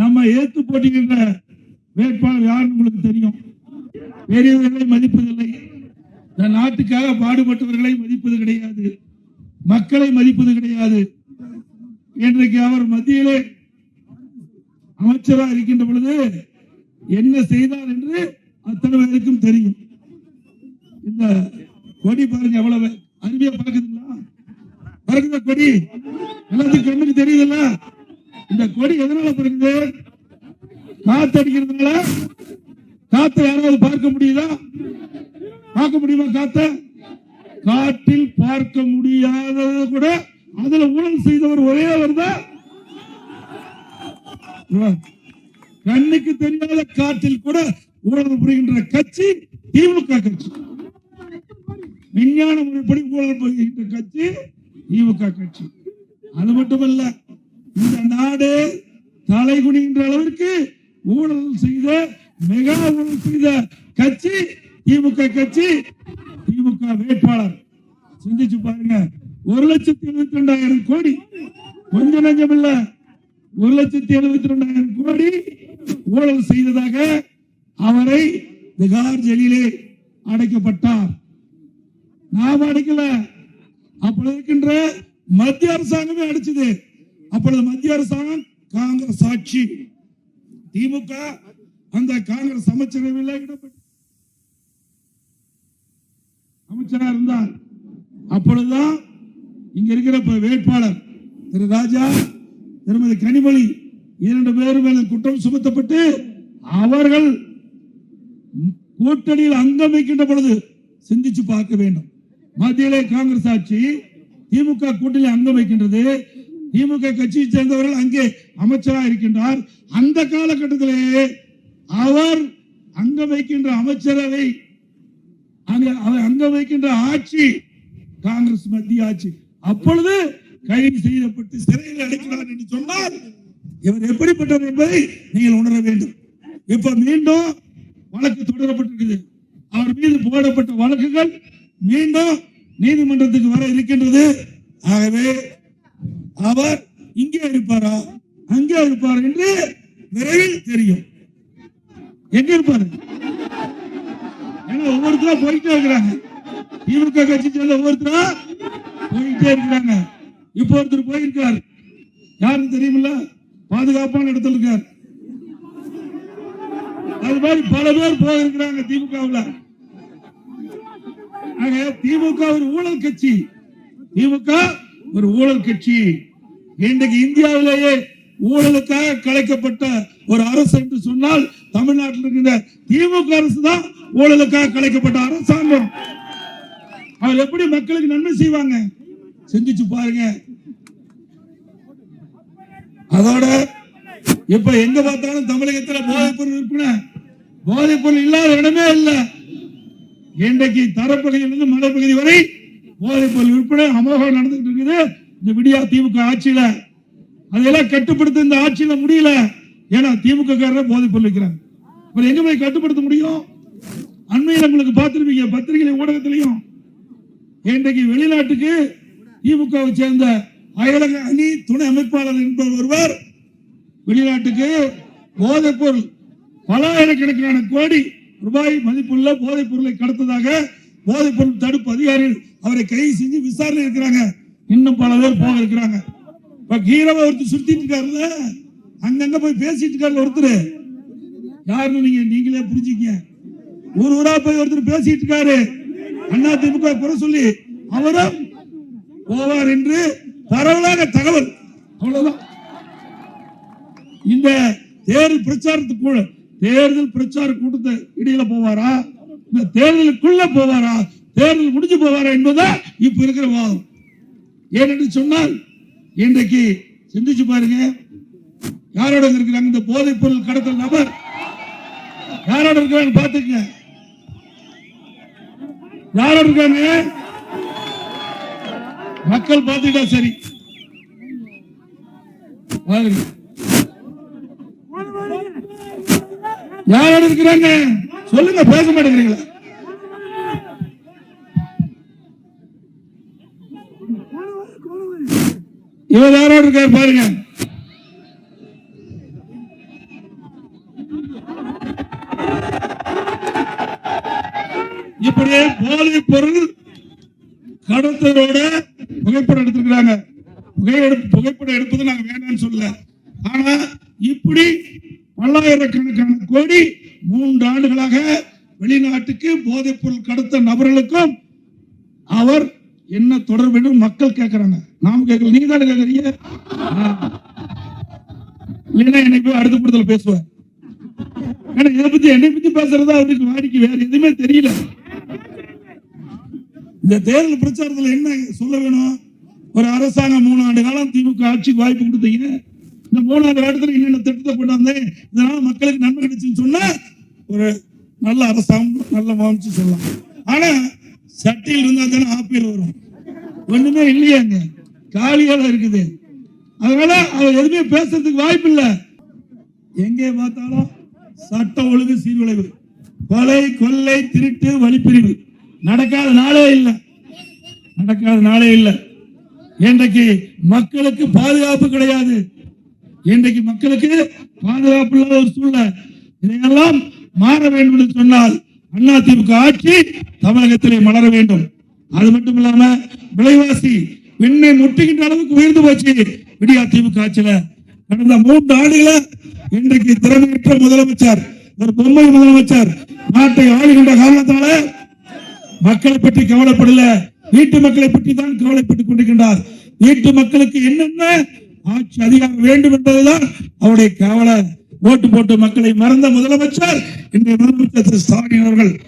நம்ம ஏத்து போட்டிக்கின்ற வேட்பாளர் யாருன்னு உங்களுக்கு தெரியும். பெரியவர்களை மதிப்பதில்லை. இந்த நாட்டுக்காக பாடுபட்டவர்களை மதிப்பது கிடையாது. மக்களை மதிப்பது கிடையாது. இன்றைக்கு அவர் மத்தியிலே அமைச்சராக இருக்கின்ற பொழுது என்ன செய்தார் என்று அத்தனை பேருக்கும் தெரியும். இந்த கொடி பாருங்க எவ்வளவு அருமையா பார்க்குதுங்களா? பறக்குதா கொடி. எல்லாத்துக்கும் கண்ணுக்கு தெரியுதுல்ல? இந்த கொடி எதனால பறக்குது காத்தடிக்கிறதுனால அடிக்கிறதுனால? யாராவது பார்க்க முடியுதா? பார்க்க முடியுமா காத்த? காட்டில் பார்க்க முடியாதது கூட அதுல ஊழல் செய்தவர் ஒரே அவர் தான். கண்ணுக்கு தெரியாத காட்டில் கூட ஊழல் புரிகின்ற கட்சி திமுக கட்சி. விஞ்ஞான முறைப்படி ஊழல் புரிகின்ற கட்சி திமுக கட்சி. அது மட்டுமல்ல இந்த நாடு தலைகுனிகின்ற அளவிற்கு ஊழல் செய்த மெகா ஊழல் செய்த கட்சி திமுக கட்சி திமுக வேட்பாளர். சிந்திச்சு பாருங்க. ஒரு லட்சத்தி எழுபத்தி ரெண்டாயிரம் கோடி. கொஞ்சம் நஞ்சம் இல்ல ஒரு லட்சத்தி எழுபத்தி ரெண்டாயிரம் கோடி ஊழல் செய்ததாக அவரை திகார் ஜெயிலே அடைக்கப்பட்டார். நாம் அடைக்கல. அப்படி இருக்கின்ற மத்திய அரசாங்கமே அடிச்சது. அப்பொழுது மத்திய அரசாங்கம் காங்கிரஸ் ஆட்சி. திமுக அந்த காங்கிரஸ் அமைச்சரவையில் இடம்பெற்று அமைச்சராக இருந்தார். அப்பொழுதுதான் இங்க இருக்கிற வேட்பாளர் திரு ராஜா திருமதி கனிமொழி இரண்டு பேரும் மேல குற்றம் சுமத்தப்பட்டு அவர்கள் கூட்டணியில் அங்கம் வைக்கின்ற பொழுது சிந்திச்சு பார்க்க வேண்டும். மத்தியிலே காங்கிரஸ் ஆட்சி திமுக கூட்டணியில் அங்கம் வைக்கின்றது. திமுக கட்சியை சேர்ந்தவர்கள் அங்கே அமைச்சராக இருக்கின்றார் அந்த காலகட்டத்திலேயே அவர் அங்கம் வைக்கின்ற அமைச்சரவை அங்க அவர் அங்க வைக்கின்ற ஆட்சி காங்கிரஸ் மத்திய ஆட்சி. அப்பொழுது கைது செய்யப்பட்டு சிறையில் அடைக்கிறார் என்று சொன்னால் இவர் எப்படிப்பட்டவர் என்பதை நீங்கள் உணர வேண்டும். இப்ப மீண்டும் வழக்கு தொடரப்பட்டிருக்கிறது. அவர் மீது போடப்பட்ட வழக்குகள் மீண்டும் நீதிமன்றத்துக்கு வர இருக்கின்றது. ஆகவே அவர் இங்கே இருப்பாரா? அங்கே இருப்பார் என்று விரைவில் தெரியும். எங்க இருப்பாரு? ஏன்னா ஒவ்வொருத்தரா போயிட்டே இருக்கிறாங்க. திமுக கட்சி சேர்ந்த ஒவ்வொருத்தரா போயிட்டே இருக்கிறாங்க. இப்போ ஒருத்தர் போயிருக்கார். யாருன்னு தெரியுமில்ல? பாதுகாப்பான இடத்துல இருக்கார். அது மாதிரி பல பேர் போயிருக்கிறாங்க திமுகவுல. திமுக ஒரு ஊழல் கட்சி. திமுக ஒரு ஊழல் கட்சி. இன்றைக்கு இந்தியாவிலேயே ஊழலுக்காக கலைக்கப்பட்ட ஒரு அரசு என்று சொன்னால் தமிழ்நாட்டில் இருக்கின்ற திமுக அரசு தான் ஊழலுக்காக கலைக்கப்பட்ட அரசாங்கம். அவர் எப்படி மக்களுக்கு நன்மை செய்வாங்க? சிந்திச்சு பாருங்க. அதோட இப்ப எங்க பார்த்தாலும் தமிழகத்துல போதைப் பொருள் விற்பனை போதைப் பொருள் இல்லாத இடமே இல்ல. இன்றைக்கு தரப்பகுதியிலிருந்து மலைப்பகுதி வரை போதைப் பொருள் விற்பனை அமோகம் நடந்துட்டு இருக்குது. இந்த விடியா திமுக ஆட்சியில அதெல்லாம் கட்டுப்படுத்த இந்த ஆட்சியில முடியல. ஏன்னா திமுக காரர் போதை பொருள் விற்கிறாங்க அப்புறம் எங்க போய் கட்டுப்படுத்த முடியும்? அண்மையில் உங்களுக்கு பார்த்திருப்பீங்க பத்திரிகை ஊடகத்திலையும். இன்றைக்கு வெளிநாட்டுக்கு திமுகவை சேர்ந்த அயலக அணி துணை அமைப்பாளர் என்பவர் ஒருவர் வெளிநாட்டுக்கு போதைப் பொருள் பல ஆயிரக்கணக்கான கோடி ரூபாய் மதிப்புள்ள போதைப் பொருளை கடத்ததாக போதைப் பொருள் தடுப்பு அதிகாரிகள் அவரை கைது செஞ்சு விசாரணை இருக்கிறாங்க இன்னும் பல பேர் போக இருக்கிறாங்க இப்ப கீரவ ஒருத்தர் சுத்திட்டு இருக்காருல்ல அங்கங்க போய் பேசிட்டு இருக்காரு ஒருத்தர். யாருன்னு நீங்க நீங்களே புரிஞ்சுக்கங்க. ஊர் ஊரா போய் ஒருத்தர் பேசிட்டு இருக்காரு. அண்ணா திமுக குறை சொல்லி அவரும் போவார் என்று பரவலாக தகவல். அவ்வளவுதான். இந்த தேர்தல் பிரச்சாரத்துக்குள்ள தேர்தல் பிரச்சார கூட்டத்தை இடையில போவாரா? இந்த தேர்தலுக்குள்ள போவாரா? தேர்தல் முடிஞ்சு போவாரா என்பதுதான் இப்ப இருக்கிற வாதம். ஏனென்று சொன்னால் இன்றைக்கு சிந்திச்சு பாருங்க. யாரோட இருக்கிறாங்க? இந்த போதைப் பொருள் கடத்தல் நபர். யாரோட இருக்கிறாங்க பாத்துக்க யாரோட இருக்காங்க? மக்கள் பார்த்துட்டா சரி. பாருங்க. யாரோட இருக்கிறாங்க? சொல்லுங்க பேச மாட்டேங்கிறீங்களா? இவர் யாரோடு இருக்காரு பாருங்க. இப்படியே போதைப் பொருள் கடத்தலோட புகைப்படம் எடுத்திருக்கிறாங்க. புகைப்படம் எடுப்பது நாங்க வேண்டாம்னு சொல்லல. ஆனா இப்படி பல்லாயிரக்கணக்கான கோடி மூன்று ஆண்டுகளாக வெளிநாட்டுக்கு போதைப் பொருள் கடத்த நபர்களுக்கும் அவர் என்ன தொடர்பு மக்கள் கேட்கறாங்க நாம கேட்கல. நீங்க தானே கேட்கறீங்க இல்லைன்னா என்னை போய் அடுத்த கூட்டத்தில் பேசுவேன் ஏன்னா இதை பத்தி என்னை பத்தி பேசுறதா அவருக்கு வாடிக்கை வேற எதுவுமே தெரியல. இந்த தேர்தல் பிரச்சாரத்துல என்ன சொல்ல வேணும்? ஒரு அரசாங்கம் மூணு ஆண்டு காலம் திமுக ஆட்சிக்கு வாய்ப்பு கொடுத்தீங்க. இந்த மூணாவது இடத்துல என்னென்ன திட்டத்தை கொண்டு இதனால மக்களுக்கு நன்மை கிடைச்சுன்னு சொன்னா ஒரு நல்ல அரசாங்கம் நல்ல மாமிச்சு சொல்லலாம். ஆனா சட்டையில் இருந்தா தானே ஆப்பிள் வரும். ஒண்ணுமே இல்லையாங்க. காலியாக இருக்குது. அதனால அவர் எதுவுமே பேசுறதுக்கு வாய்ப்பு இல்லை. எங்கே பார்த்தாலும் சட்ட ஒழுங்கு சீர்குலைவு. கொலை கொள்ளை திருட்டு வழிப்பிரிவு. நடக்காத நாளே இல்லை. நடக்காத நாளே இல்லை. இன்றைக்கு மக்களுக்கு பாதுகாப்பு கிடையாது. இன்றைக்கு மக்களுக்கு பாதுகாப்பு இல்லாத ஒரு சூழ்நிலை. இதையெல்லாம் மாற வேண்டும் என்று சொன்னால் அதிமுக ஆட்சி தமிழகத்திலே மலர வேண்டும். அது மட்டும் இல்லாம விலைவாசி விண்ணை முட்டுகின்ற அளவுக்கு உயர்ந்து போச்சு. விடியா திமுக ஆட்சியில கடந்த மூன்று ஆண்டுகள இன்றைக்கு திறமையற்ற முதலமைச்சர் ஒரு பொம்மை முதலமைச்சர் நாட்டை ஆளுகின்ற காரணத்தால மக்களை பற்றி கவலைப்படல. வீட்டு மக்களை பற்றி தான் கவலைப்பட்டுக் கொண்டிருக்கின்றார். வீட்டு மக்களுக்கு என்னென்ன ஆட்சி அதிகாரம் வேண்டும் என்பதுதான் அவருடைய கவலை. ஓட்டு போட்டு மக்களை மறந்த முதலமைச்சர். இன்றைய முதலமைச்சர் திரு ஸ்டாலின் அவர்கள்